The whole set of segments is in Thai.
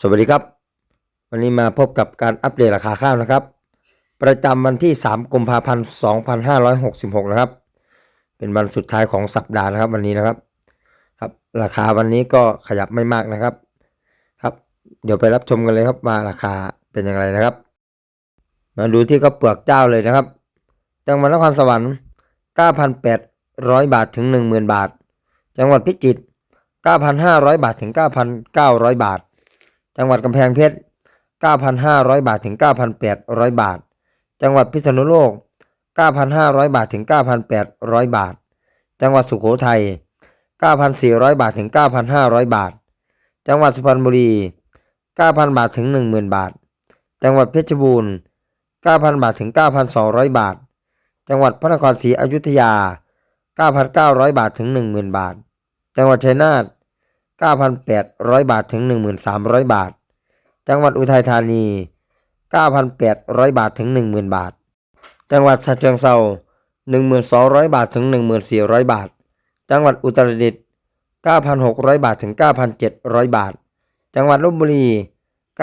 สวัสดีครับ วันนี้มาพบกับการอัปเดตราคาข้าวนะครับ ประจำวันที่ 3กุมภาพันธ์ 2566 นะครับ เป็นวันสุดท้ายของสัปดาห์นะครับ วันนี้นะครับครับ ราคาวันนี้ก็ขยับไม่มากนะครับ ครับ เดี๋ยวไปรับชมกันเลยครับว่าราคาเป็นอย่างไรนะครับ มาดูที่ข้าวเปลือกเจ้าเลยนะครับจังหวัดนครสวรรค์ 9,800 บาทถึง 10,000 บาท จังหวัดพิจิตร 9,500 บาทถึง 9,900 บาท จังหวัดกำแพงเพชร 9,500 บาทถึง 9,800 บาท จังหวัดพิษณุโลก 9,500 บาทถึง 9,800 บาท จังหวัดสุโขทัย 9,400 บาทถึง 9,500 บาท จังหวัดสุพรรณบุรี 9,000 บาทถึง 10,000 บาท จังหวัดเพชรบูรณ์ 9,000 บาทถึง 9,200 บาท จังหวัดพระนครศรีอยุธยา 9,900 บาทถึง 10,000 บาท จังหวัดชัยนาท 9,800 บาทถึง 1,300 บาท จังหวัดอุทัยธานี 9,800 บาทถึง 10,000 บาท จังหวัดฉะเชิงเทรา1,200 บาทถึง 1,400 บาท จังหวัดอุตรดิตถ์9,600 บาทถึง 9,700 บาท จังหวัดลบบุรี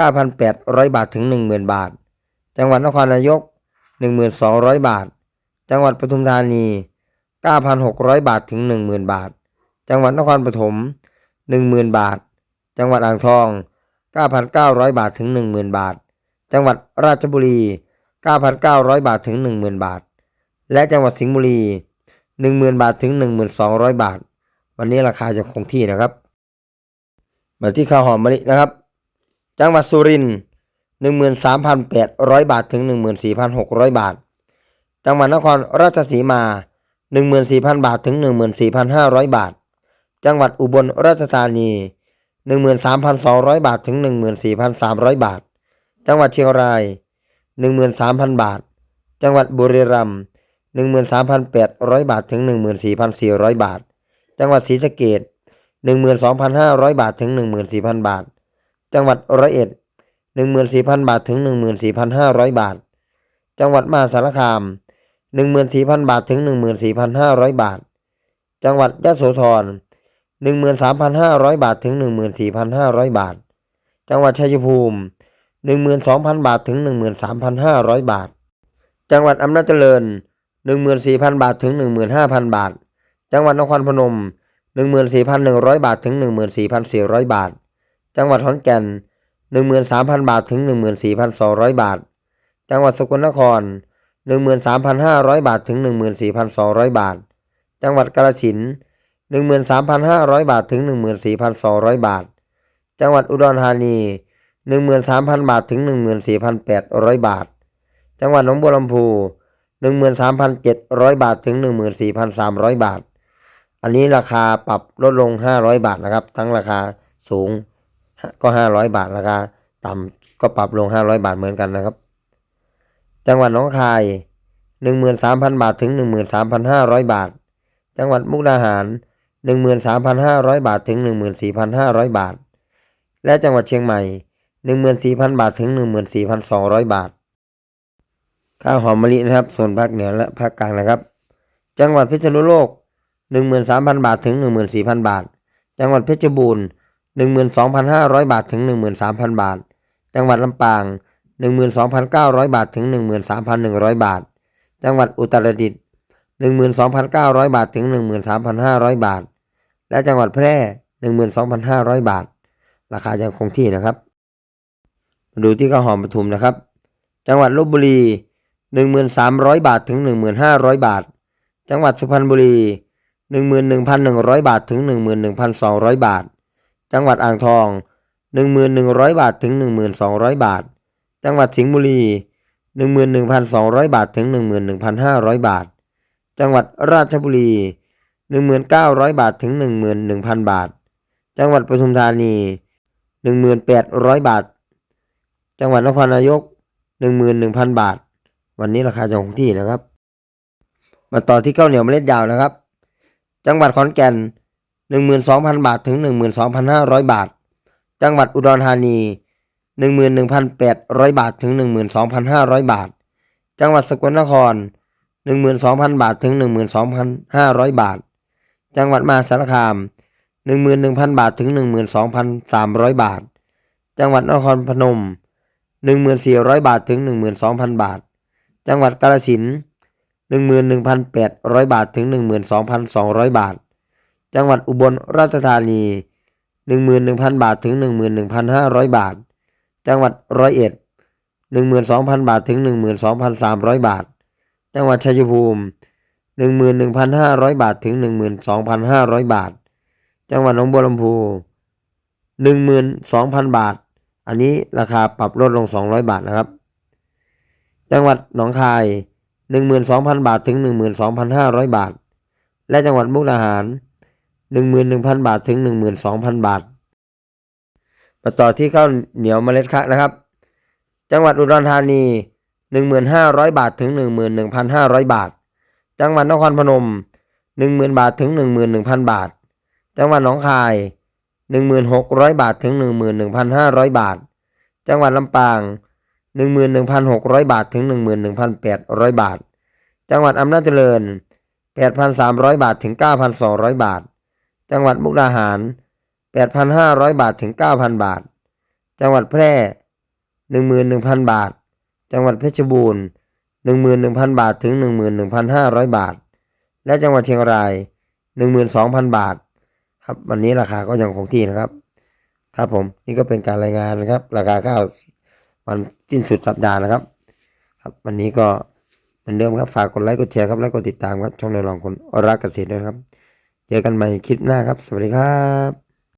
9,800 บาทถึง 10,000 บาท จังหวัดนครนายก 1,200 บาท จังหวัดปทุมธานี 9,600 บาทถึง 10,000 บาท จังหวัดนครปฐม 10,000 บาท จังหวัดอ่างทอง 9,900 บาทถึง 10,000 บาท จังหวัดราชบุรี 9,900 บาทถึง 10,000 บาท และจังหวัดสิงห์บุรี 10,000 บาทถึง 1,200 บาท วันนี้ราคาจะคงที่นะครับมาที่ข้าวหอมมะลินะครับ จังหวัดสุรินทร์13,800 บาทถึง 14,600 บาท จังหวัดนครราชสีมา 14,000 บาทถึง 14,500 บาท จังหวัดอุบลราชธานี 13,200 บาทถึง 14,300 บาท จังหวัดเชียงราย 13,000 บาท จังหวัดบุรีรัมย์13,800 บาทถึง 14,400 บาท จังหวัดศรีสะเกษ12,500 บาทถึง 14,000 บาท จังหวัดร้อยเอ็ด14,000 บาทถึง 14,500 บาท จังหวัดมหาสารคาม 14,000 บาทถึง 14,500 บาท จังหวัดยะโสธร 13,500 บาทถึง 14,500 บาท จังหวัดชัยภูมิ 12,000 บาทถึง 13,500 บาท จังหวัดอำนาจเจริญ 14,000 บาทถึง 15,000 บาท จังหวัดนครพนม 14,100 บาทถึง 14,400 บาท จังหวัดขอนแก่น 13,000 บาทถึง 14,200 บาท จังหวัดสกลนคร 13,500 บาทถึง 14,200 บาท จังหวัดกาฬสินธุ์ 13,500 บาทถึง 14,200 บาท จังหวัดอุดรธานี 13,000 บาทถึง 14,800 บาท จังหวัดหนองบัวลำพู 13,700 บาทถึง 14,300 บาท อันนี้ราคาปรับลดลง 500 บาทนะครับ ทั้งราคาสูงก็ 500 บาทราคาต่ำก็ปรับลง 500 บาทเหมือนกันนะครับ จังหวัดหนองคาย 13,000 บาทถึง 13,500 บาท จังหวัดมุกดาหาร 13,500 บาทถึง 14,500 บาท และจังหวัดเชียงใหม่ 14,000 บาทถึง 14,200 บาท ข้าวหอมมะลินะครับ ส่วนภาคเหนือและภาคกลางนะครับ จังหวัดพิษณุโลก 13,000 บาทถึง 14,000 บาท จังหวัดเพชรบูรณ์ 12,500 บาทถึง 13,000 บาท จังหวัดลำปาง 12,900 บาทถึง 13,100 บาท จังหวัดอุตรดิตถ์12,900 บาทถึง 13,500 บาท และจังหวัดแพร่ 12,500 บาท ราคายังคงที่นะครับ มาดูที่ข้าวหอมปทุมนะครับ จังหวัดลบบุรี 1,300 บาทถึง 1,500 บาท จังหวัดสุพรรณบุรี 11,100 บาทถึง 11,200 บาท จังหวัดอ่างทอง 1,100 บาทถึง 1,200 บาท จังหวัดสิงห์บุรี 11,200 บาทถึง 11,500 บาท จังหวัดราชบุรี 1,900 บาทถึง 11,000 บาท จังหวัดปทุมธานี 1,800 บาท จังหวัดนครนายก 11,000 บาท วันนี้ราคาจะคงที่นะครับ มาต่อที่ข้าวเหนียวเมล็ดยาวนะครับ จังหวัดขอนแก่น 12,000 บาทถึง 12,500 บาท จังหวัดอุดรธานี 11,800 บาทถึง 12,500 บาท จังหวัดสกลนคร12,000 บาทถึง 12,500 บาท จังหวัดมหาสารคาม 11,000 บาทถึง 12,300 บาท จังหวัดนครพนม 1,400 บาทถึง 12,000 บาท จังหวัดกาฬสินธุ์11,800 บาทถึง 12,200 บาท จังหวัดอุบลราชธานี 11,000 บาทถึง 11,500 บาท จังหวัดร้อยเอ็ด12,000 บาทถึง 12,300 บาท จังหวัดชัยภูมิ 11,500 บาทถึง 12,500 บาท จังหวัดหนองบัวลำพู 12,000 บาท อันนี้ราคาปรับลดลง 200 บาทนะครับ จังหวัดหนองคาย 12,000 บาทถึง 12,500 บาท และจังหวัดมุกดาหาร 11,000 บาทถึง 12,000 บาทมาต่อที่ข้าวเหนียวเมล็ดคะนะครับ จังหวัดอุดรธานี 1,500บาทถึง 11,500 บาท จังหวัดนครพนม 10,000 บาทถึง 11,000 บาท จังหวัดหนองคาย 1,600 บาทถึง 11,500 บาท จังหวัดลำปาง 11,600 บาทถึง 11,800 บาท จังหวัดอำนาจเจริญ 8,300 บาทถึง 9,200 บาท จังหวัดมุกดาหาร 8,500 บาทถึง 9,000 บาท จังหวัดแพร่ 11,000 บาท จังหวัดเพชรบูรณ์ 11,000 บาทถึง 11,500 บาท และจังหวัดเชียงราย 12,000 บาท ครับวันนี้ราคาก็ยังคงที่นะครับ ครับผมนี่ก็เป็นการรายงานนะครับ ราคาข้าววันสิ้นสุดสัปดาห์นะครับ ครับวันนี้ก็เหมือนเดิมครับฝากกดไลค์กดแชร์ครับและกดติดตามครับช่องในรองคนรักเกษตรด้วยนะครับ เจอกันใหม่คลิปหน้าครับ สวัสดีครับ